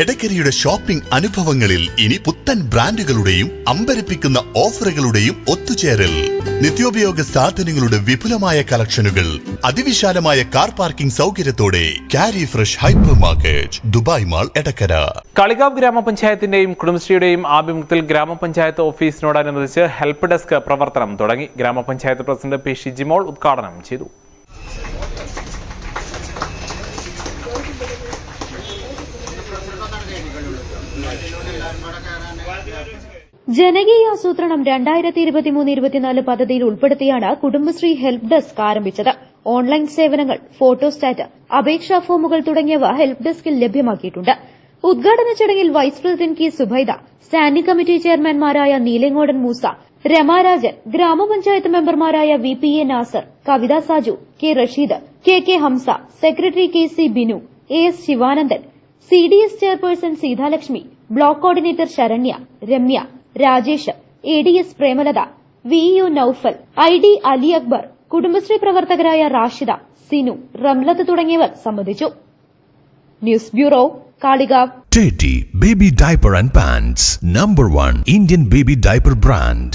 എടക്കരയുടെ shopping അനുഭവങ്ങളിൽ ഇനി പുത്തൻ ബ്രാൻഡുകളുടെയും അമ്പരപ്പിക്കുന്ന ഓഫറുകളുടെയും ഒത്തുചേരൽ. നിത്യോപയോഗ സാധനങ്ങളുടെ വിപുലമായ കളക്ഷനുകൾ അതിവിശാലമായ കാർ പാർക്കിംഗ് സൗകര്യത്തോടെ കാരി fresh hyper market Dubai mall Edakkara. Kalikavu ഗ്രാമപഞ്ചായത്തിന്റെയും കുടുംബശ്രീയുടെയും ആഭിമുഖ്യത്തിൽ ഗ്രാമപഞ്ചായത്ത് ഓഫീസിനോടനുബന്ധിച്ച് ഹെൽപ്പ് ഡെസ്ക് പ്രവർത്തനം തുടങ്ങി. ഗ്രാമപഞ്ചായത്ത് പ്രസിഡന്റ് പി. ഷിജിമോൾ ഉദ്ഘാടനം ചെയ്തു. ജനകീയ ആസൂത്രണം രണ്ടായിരത്തി ഇരുപത്തിമൂന്ന് ഇരുപത്തിനാല് പദ്ധതിയിൽ ഉൾപ്പെടുത്തിയാണ് കുടുംബശ്രീ ഹെൽപ് ഡെസ്ക് ആരംഭിച്ചത്. ഓൺലൈൻ സേവനങ്ങൾ ഫോട്ടോസ്റ്റാറ്റ് അപേക്ഷാ ഫോമുകൾ തുടങ്ങിയവ ഹെൽപ് ഡെസ്കിൽ ലഭ്യമാക്കിയിട്ടുണ്ട്. ഉദ്ഘാടന ചടങ്ങിൽ vice president K Subaida standing committee ചെയർമാൻമാരായ Neelangodan Moosa Ramarajan ഗ്രാമപഞ്ചായത്ത് മെമ്പർമാരായ V P A Nasar Kavitha Saju K Rasheed K K Hamsa secretary K C Binu A S Sivanandan C D S chairperson Seethalakshmi block coordinator Saranya Ramya Rajesh A D S Premalatha V U Noufal I D Ali Akbar Kudumbashree പ്രവർത്തകരായ റാഷിദ സിനു റംലത്ത് തുടങ്ങിയവർ സംബന്ധിച്ചു. News bureau Kalikavu. Teddy Baby Diaper and Pants, number 1 Indian baby diaper brand.